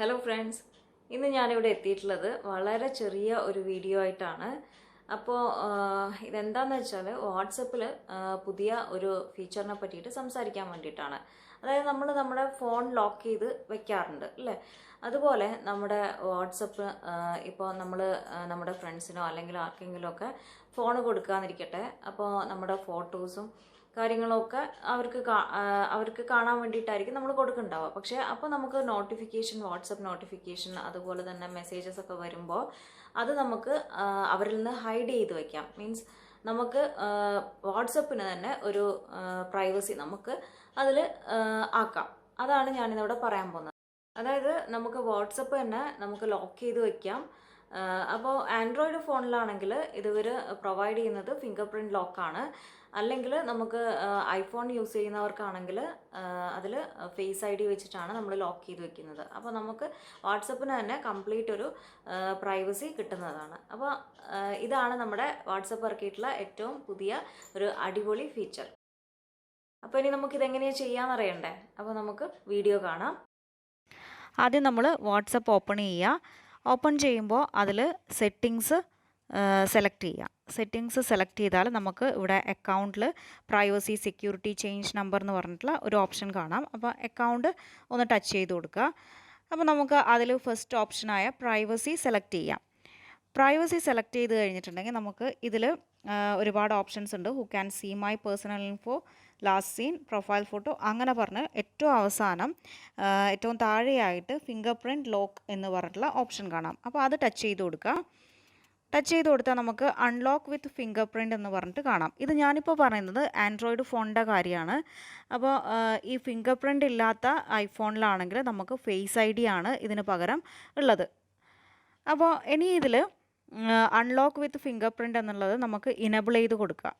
Hello friends ഇന്ന് ഞാനിവിടെ എത്തിയിട്ടുള്ളത് വളരെ ചെറിയ ഒരു വീഡിയോ ആയിട്ടാണ്. അപ്പോൾ ഇതെന്താന്ന് വെച്ചാൽ വാട്സപ്പിൽ പുതിയ ഒരു ഫീച്ചറിനെ പറ്റിയിട്ട് സംസാരിക്കാൻ വേണ്ടിയിട്ടാണ്. അതായത് നമ്മൾ നമ്മുടെ ഫോൺ ലോക്ക് ചെയ്ത് വെക്കാറുണ്ട് അല്ലേ? അതുപോലെ നമ്മുടെ വാട്സപ്പ് ഇപ്പോൾ നമ്മൾ നമ്മുടെ ഫ്രണ്ട്സിനോ അല്ലെങ്കിൽ ആർക്കെങ്കിലുമൊക്കെ ഫോൺ കൊടുക്കാന്നിരിക്കട്ടെ അപ്പോൾ നമ്മുടെ ഫോട്ടോസും കാര്യങ്ങളൊക്കെ അവർക്ക് അവർക്ക് കാണാൻ വേണ്ടിയിട്ടായിരിക്കും നമ്മൾ കൊടുക്കുന്നുണ്ടാവുക പക്ഷേ അപ്പോൾ നമുക്ക് നോട്ടിഫിക്കേഷൻ വാട്സപ്പ് നോട്ടിഫിക്കേഷൻ അതുപോലെ തന്നെ മെസ്സേജസ് ഒക്കെ വരുമ്പോൾ അത് നമുക്ക് അവരിൽ നിന്ന് ഹൈഡ് ചെയ്ത് വയ്ക്കാം മീൻസ് നമുക്ക് വാട്സപ്പിന് തന്നെ ഒരു പ്രൈവസി നമുക്ക് അതിൽ ആക്കാം. അതാണ് ഞാനിന്നിവിടെ പറയാൻ പോകുന്നത്. അതായത് നമുക്ക് വാട്സപ്പ് തന്നെ നമുക്ക് ലോക്ക് ചെയ്ത് വെക്കാം. അപ്പോൾ ആൻഡ്രോയിഡ് ഫോണിലാണെങ്കിൽ ഇതുവർ പ്രൊവൈഡ് ചെയ്യുന്നത് ഫിംഗർ പ്രിന്റ് ലോക്കാണ് അല്ലെങ്കിൽ നമുക്ക് ഐഫോൺ യൂസ് ചെയ്യുന്നവർക്കാണെങ്കിൽ അതിൽ ഫേസ് ഐ ഡി വെച്ചിട്ടാണ് നമ്മൾ ലോക്ക് ചെയ്ത് വെക്കുന്നത്. അപ്പോൾ നമുക്ക് വാട്സപ്പിന് തന്നെ കംപ്ലീറ്റ് ഒരു പ്രൈവസി കിട്ടുന്നതാണ്. അപ്പോൾ ഇതാണ് നമ്മുടെ വാട്സപ്പ് ഇറക്കിയിട്ടുള്ള ഏറ്റവും പുതിയ ഒരു അടിപൊളി ഫീച്ചർ അപ്പോൾ ഇനി നമുക്കിതെങ്ങനെയാണ് ചെയ്യാമെന്നറിയണ്ടേ അപ്പോൾ നമുക്ക് വീഡിയോ കാണാം. ആദ്യം നമ്മൾ വാട്സപ്പ് ഓപ്പൺ ചെയ്യുക ഓപ്പൺ ചെയ്യുമ്പോൾ അതിൽ സെറ്റിങ്സ് സെലക്ട് ചെയ്യുക സെറ്റിങ്സ് സെലക്ട് ചെയ്താൽ നമുക്ക് ഇവിടെ അക്കൗണ്ടിൽ പ്രൈവസി സെക്യൂരിറ്റി ചേഞ്ച് നമ്പർ എന്ന് പറഞ്ഞിട്ടുള്ള ഒരു ഓപ്ഷൻ കാണാം. അപ്പോൾ അക്കൗണ്ട് ഒന്ന് ടച്ച് ചെയ്ത് കൊടുക്കുക. അപ്പോൾ നമുക്ക് അതിൽ ഫസ്റ്റ് ഓപ്ഷനായ പ്രൈവസി സെലക്ട് ചെയ്യാം. പ്രൈവസി സെലക്ട് ചെയ്ത് കഴിഞ്ഞിട്ടുണ്ടെങ്കിൽ നമുക്ക് ഇതിൽ ഒരുപാട് ഓപ്ഷൻസ് ഉണ്ട്. Who can see my personal info last seen profile photo അങ്ങനെ പറഞ്ഞ് ഏറ്റവും അവസാനം ഏറ്റവും താഴെയായിട്ട് ഫിംഗർ പ്രിന്റ് ലോക്ക് എന്ന് പറഞ്ഞിട്ടുള്ള ഓപ്ഷൻ കാണാം. അപ്പോൾ അത് ടച്ച് ചെയ്ത് കൊടുക്കുക. ടച്ച് ചെയ്ത് കൊടുത്താൽ നമുക്ക് അൺലോക്ക് വിത്ത് ഫിംഗർ പ്രിന്റ് എന്ന് പറഞ്ഞിട്ട് കാണാം. ഇത് ഞാനിപ്പോൾ പറയുന്നത് ആൻഡ്രോയിഡ് ഫോണിന്റെ കാര്യമാണ്. അപ്പോൾ ഈ ഫിംഗർ പ്രിന്റ് ഇല്ലാത്ത ഐഫോണിലാണെങ്കിൽ നമുക്ക് ഫേസ് ഐ ഡി ആണ് ഇതിന് പകരം ഉള്ളത്. അപ്പോൾ ഇനി ഇതിൽ അൺലോക്ക് വിത്ത് ഫിംഗർ പ്രിന്റ് എന്നുള്ളത് നമുക്ക് ഇനബിൾ ചെയ്ത് കൊടുക്കുക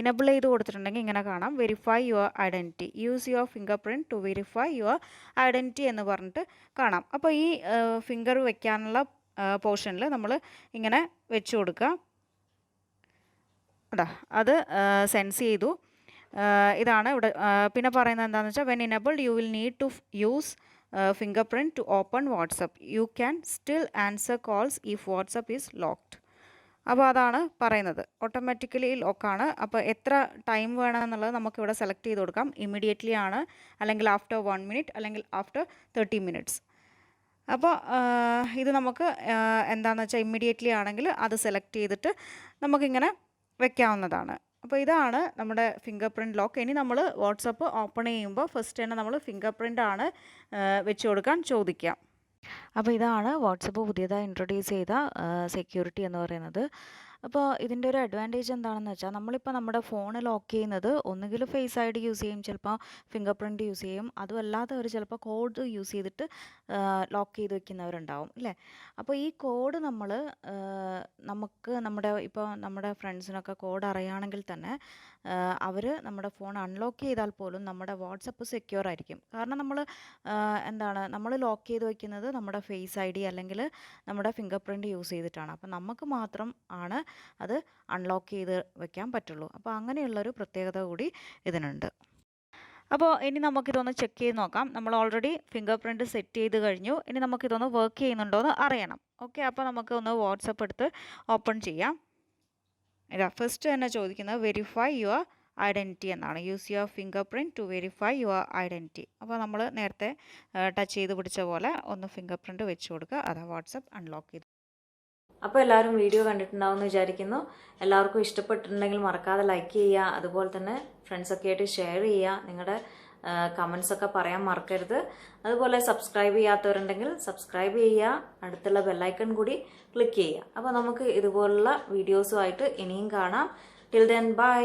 ഇനബിൾ ചെയ്ത് കൊടുത്തിട്ടുണ്ടെങ്കിൽ ഇങ്ങനെ കാണാം. Verify your identity use your fingerprint to verify your identity എന്ന് പറഞ്ഞിട്ട് കാണാം. അപ്പോൾ ഈ ഫിംഗർ വെക്കാനുള്ള പോർഷനിൽ നമ്മൾ ഇങ്ങനെ വെച്ച് കൊടുക്കുക. അതാ അത് സെൻസ് ചെയ്തു. ഇതാണ് ഇവിടെ പിന്നെ പറയുന്നത് എന്താണെന്ന് വെച്ചാൽ when enabled you will need to use fingerprint to open WhatsApp. You can still answer calls if WhatsApp is locked അപ്പോൾ അതാണ് പറയുന്നത്. ഓട്ടോമാറ്റിക്കലി ലോക്കാണ് അപ്പോൾ എത്ര ടൈം വേണമെന്നുള്ളത് നമുക്കിവിടെ സെലക്ട് ചെയ്ത് കൊടുക്കാം. ഇമ്മീഡിയറ്റ്ലി ആണ്. അല്ലെങ്കിൽ ആഫ്റ്റർ വൺ മിനിറ്റ് അല്ലെങ്കിൽ ആഫ്റ്റർ തേർട്ടി മിനിറ്റ്സ് അപ്പോൾ ഇത് നമുക്ക് ആ, എന്താണെന്ന് വെച്ചാൽ ഇമ്മീഡിയറ്റ്ലി ആണെങ്കിൽ അത് സെലക്ട് ചെയ്തിട്ട് നമുക്കിങ്ങനെ വെക്കാവുന്നതാണ്. അപ്പോൾ ഇതാണ് നമ്മുടെ ഫിംഗർ പ്രിന്റ് ലോക്ക് ഇനി നമ്മൾ വാട്സപ്പ് ഓപ്പൺ ചെയ്യുമ്പോൾ ഫസ്റ്റ് തന്നെ നമ്മൾ ഫിംഗർ ആണ് വെച്ച് കൊടുക്കാൻ ചോദിക്കാം. അപ്പോൾ ഇതാണ് വാട്സപ്പ് പുതിയതായി ഇൻട്രൊഡ്യൂസ് ചെയ്ത സെക്യൂരിറ്റി എന്ന് പറയുന്നത്. അപ്പോൾ ഇതിന്റെ ഒരു അഡ്വാന്റേജ് എന്താണെന്ന് വെച്ചാൽ നമ്മളിപ്പോൾ നമ്മുടെ ഫോൺ ലോക്ക് ചെയ്യുന്നത് ഒന്നുകിൽ ഫേസ് ഐ ഡി യൂസ് ചെയ്യും ചിലപ്പോൾ ഫിംഗർ പ്രിന്റ് യൂസ് ചെയ്യും. അതുമല്ലാതെ അവർ ചിലപ്പോൾ കോഡ് യൂസ് ചെയ്തിട്ട് ലോക്ക് ചെയ്ത് വെക്കുന്നവരുണ്ടാവും അല്ലേ അപ്പോൾ ഈ കോഡ് നമ്മൾ നമുക്ക് നമ്മുടെ ഇപ്പോൾ നമ്മുടെ ഫ്രണ്ട്സിനൊക്കെ കോഡ് അറിയുകയാണെങ്കിൽ തന്നെ അവർ നമ്മുടെ ഫോൺ അൺലോക്ക് ചെയ്താൽ പോലും നമ്മുടെ വാട്സപ്പ് സെക്യൂർ ആയിരിക്കും. കാരണം നമ്മൾ എന്താണ് നമ്മൾ ലോക്ക് ചെയ്ത് വെക്കുന്നത് നമ്മുടെ ഫേസ് ഐ ഡി അല്ലെങ്കിൽ നമ്മുടെ ഫിംഗർ പ്രിന്റ് യൂസ് ചെയ്തിട്ടാണ്. അപ്പം നമുക്ക് മാത്രം ആണ് അത് അൺലോക്ക് ചെയ്ത് വെക്കാൻ പറ്റുള്ളൂ. അപ്പോൾ അങ്ങനെയുള്ളൊരു പ്രത്യേകത കൂടി ഇതിനുണ്ട്. അപ്പോൾ ഇനി നമുക്കിതൊന്ന് ചെക്ക് ചെയ്ത് നോക്കാം. നമ്മൾ ഓൾറെഡി ഫിംഗർ പ്രിന്റ് സെറ്റ് ചെയ്ത് കഴിഞ്ഞു. ഇനി നമുക്കിതൊന്ന് വർക്ക് ചെയ്യുന്നുണ്ടോ എന്ന് അറിയണം. ഓക്കെ അപ്പോൾ നമുക്ക് ഒന്ന് വാട്സപ്പ് എടുത്ത് ഓപ്പൺ ചെയ്യാം. ഇതാ ഫസ്റ്റ് തന്നെ ചോദിക്കുന്നത് വെരിഫൈ യുവർ ഐഡന്റിറ്റി എന്നാണ്. Use your fingerprint to verify your identity അപ്പോൾ നമ്മൾ നേരത്തെ ടച്ച് ചെയ്ത് പിടിച്ച പോലെ ഒന്ന് ഫിംഗർ പ്രിന്റ് വെച്ച് കൊടുക്കുക. അതാ വാട്സപ്പ് അൺലോക്ക് ചെയ്ത് അപ്പോൾ എല്ലാവരും വീഡിയോ കണ്ടിട്ടുണ്ടാവും എന്ന് വിചാരിക്കുന്നു. എല്ലാവർക്കും ഇഷ്ടപ്പെട്ടിട്ടുണ്ടെങ്കിൽ മറക്കാതെ ലൈക്ക് ചെയ്യുക. അതുപോലെ തന്നെ ഫ്രണ്ട്സൊക്കെ ആയിട്ട് ഷെയർ ചെയ്യുക. നിങ്ങളുടെ കമൻസ് ഒക്കെ പറയാൻ മറക്കരുത്. അതുപോലെ സബ്സ്ക്രൈബ് ചെയ്യാത്തവരുണ്ടെങ്കിൽ സബ്സ്ക്രൈബ് ചെയ്യുക. അടുത്തുള്ള ബെല്ലൈക്കൺ കൂടി ക്ലിക്ക് ചെയ്യുക. അപ്പോൾ നമുക്ക് ഇതുപോലുള്ള വീഡിയോസുമായിട്ട് ഇനിയും കാണാം. Till then bye